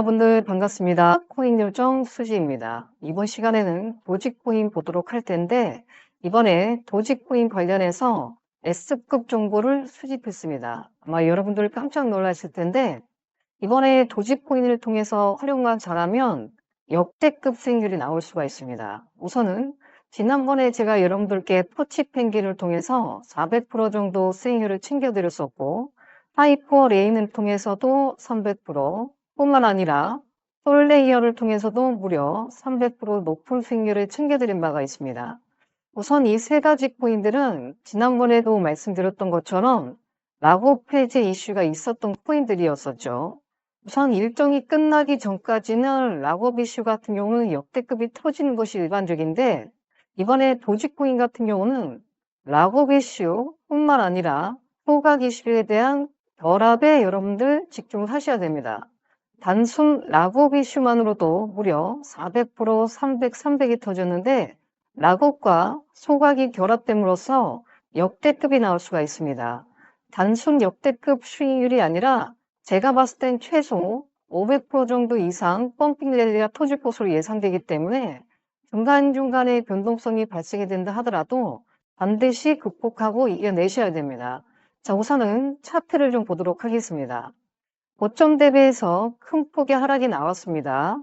여러분들 반갑습니다. 코인 요정 수지입니다. 이번 시간에는 도지코인 보도록 할 텐데 이번에 도지코인 관련해서 S급 정보를 수집했습니다. 아마 여러분들 깜짝 놀라실 텐데 이번에 도지코인을 통해서 활용만 잘하면 역대급 수익률이 나올 수가 있습니다. 우선은 지난번에 제가 여러분들께 포치 펭귄을 통해서 400% 정도 수익률을 챙겨드렸었고 하이퍼 레인을 통해서도 300% 뿐만 아니라 솔레이어를 통해서도 무려 300% 높은 수익률을 챙겨드린 바가 있습니다. 우선 이 세 가지 코인들은 지난번에도 말씀드렸던 것처럼 라고 폐지 이슈가 있었던 코인들이었었죠. 우선 일정이 끝나기 전까지는 락업 이슈 같은 경우는 역대급이 터지는 것이 일반적인데 이번에 도지코인 같은 경우는 락업 이슈 뿐만 아니라 소각 이슈에 대한 결합에 여러분들 집중을 하셔야 됩니다. 단순 락업 이슈만으로도 무려 400%, 300, 300이 터졌는데 락업과 소각이 결합됨으로써 역대급이 나올 수가 있습니다. 단순 역대급 수익률이 아니라 제가 봤을 땐 최소 500% 정도 이상 펌핑 랠리가 터질 것으로 예상되기 때문에 중간중간에 변동성이 발생이 된다 하더라도 반드시 극복하고 이겨내셔야 됩니다. 자, 우선은 차트를 좀 보도록 하겠습니다. 고점 대비해서 큰 폭의 하락이 나왔습니다.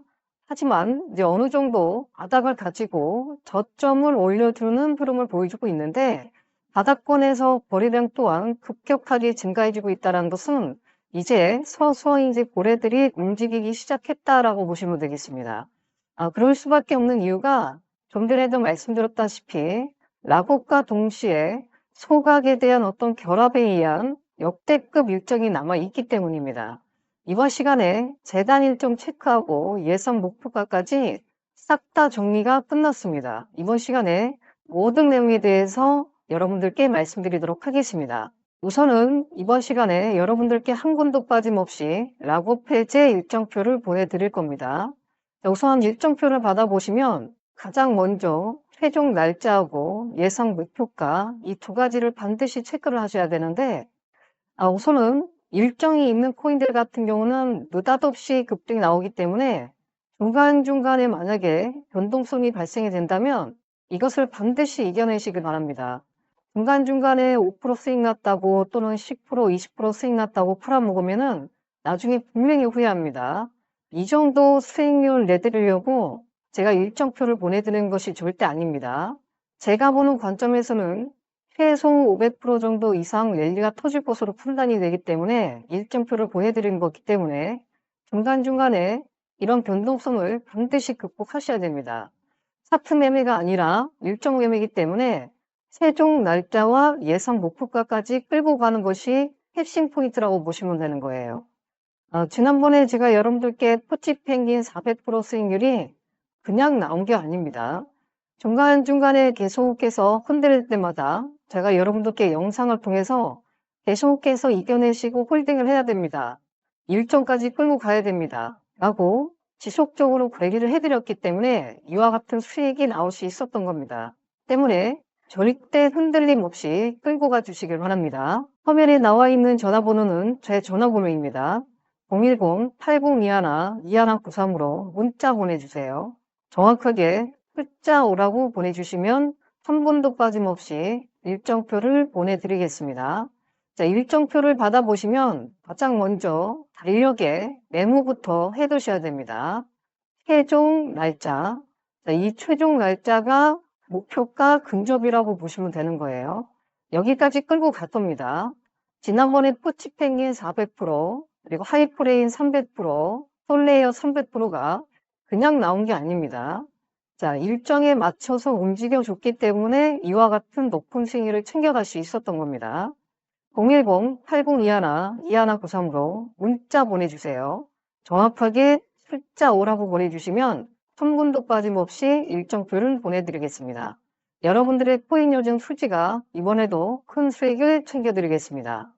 하지만 이제 어느 정도 바닥을 가지고 저점을 올려주는 흐름을 보여주고 있는데 바닥권에서 거래량 또한 급격하게 증가해지고 있다는 것은 이제 서서히 이제 고래들이 움직이기 시작했다라고 보시면 되겠습니다. 아, 그럴 수밖에 없는 이유가 좀 전에도 말씀드렸다시피 라곡과 동시에 소각에 대한 어떤 결합에 의한 역대급 일정이 남아 있기 때문입니다. 이번 시간에 재단 일정 체크하고 예상 목표가까지 싹 다 정리가 끝났습니다. 이번 시간에 모든 내용에 대해서 여러분들께 말씀드리도록 하겠습니다. 우선은 이번 시간에 여러분들께 한 군도 빠짐없이 라고 폐제 일정표를 보여드릴 겁니다. 우선 일정표를 받아보시면 가장 먼저 최종 날짜하고 예상 목표가 이 두 가지를 반드시 체크를 하셔야 되는데 아, 우선은 일정이 있는 코인들 같은 경우는 느닷없이 급등이 나오기 때문에 중간중간에 만약에 변동성이 발생이 된다면 이것을 반드시 이겨내시길 바랍니다. 중간중간에 5% 수익 났다고 또는 10% 20% 수익 났다고 풀어먹으면은 나중에 분명히 후회합니다. 이 정도 수익률 내드리려고 제가 일정표를 보내드리는 것이 절대 아닙니다. 제가 보는 관점에서는 최소 500% 정도 이상 랠리가 터질 것으로 판단이 되기 때문에 일정표를 보내드린 거기 때문에 중간중간에 이런 변동성을 반드시 극복하셔야 됩니다. 차트 매매가 아니라 일정 매매이기 때문에 최종 날짜와 예상 목표가까지 끌고 가는 것이 핵심 포인트라고 보시면 되는 거예요. 어, 지난번에 제가 여러분들께 포치 펭귄 400% 수익률이 그냥 나온 게 아닙니다. 중간중간에 계속해서 흔들릴 때마다 제가 여러분들께 영상을 통해서 계속해서 이겨내시고 홀딩을 해야 됩니다. 일정까지 끌고 가야 됩니다. 라고 지속적으로 관리를 해드렸기 때문에 이와 같은 수익이 나올 수 있었던 겁니다. 때문에 절대 흔들림 없이 끌고 가 주시길 바랍니다. 화면에 나와 있는 전화번호는 제 전화번호입니다. 010-8021-2193으로 문자 보내주세요. 정확하게 숫자 오라고 보내주시면 한 번도 빠짐없이 일정표를 보내드리겠습니다. 자, 일정표를 받아보시면 가장 먼저 달력에 메모부터 해두셔야 됩니다. 최종 날짜. 자, 이 최종 날짜가 목표가 근접이라고 보시면 되는 거예요. 여기까지 끌고 갔답니다. 지난번에 포치팽인 400%, 그리고 하이프레인 300%, 솔레이어 300%가 그냥 나온 게 아닙니다. 자, 일정에 맞춰서 움직여줬기 때문에 이와 같은 높은 수익률을 챙겨갈 수 있었던 겁니다. 010-8021-2193으로 문자 보내주세요. 정확하게 숫자 5라고 보내주시면 한 분도 빠짐없이 일정표를 보내드리겠습니다. 여러분들의 코인 요즘 수지가 이번에도 큰 수익을 챙겨드리겠습니다.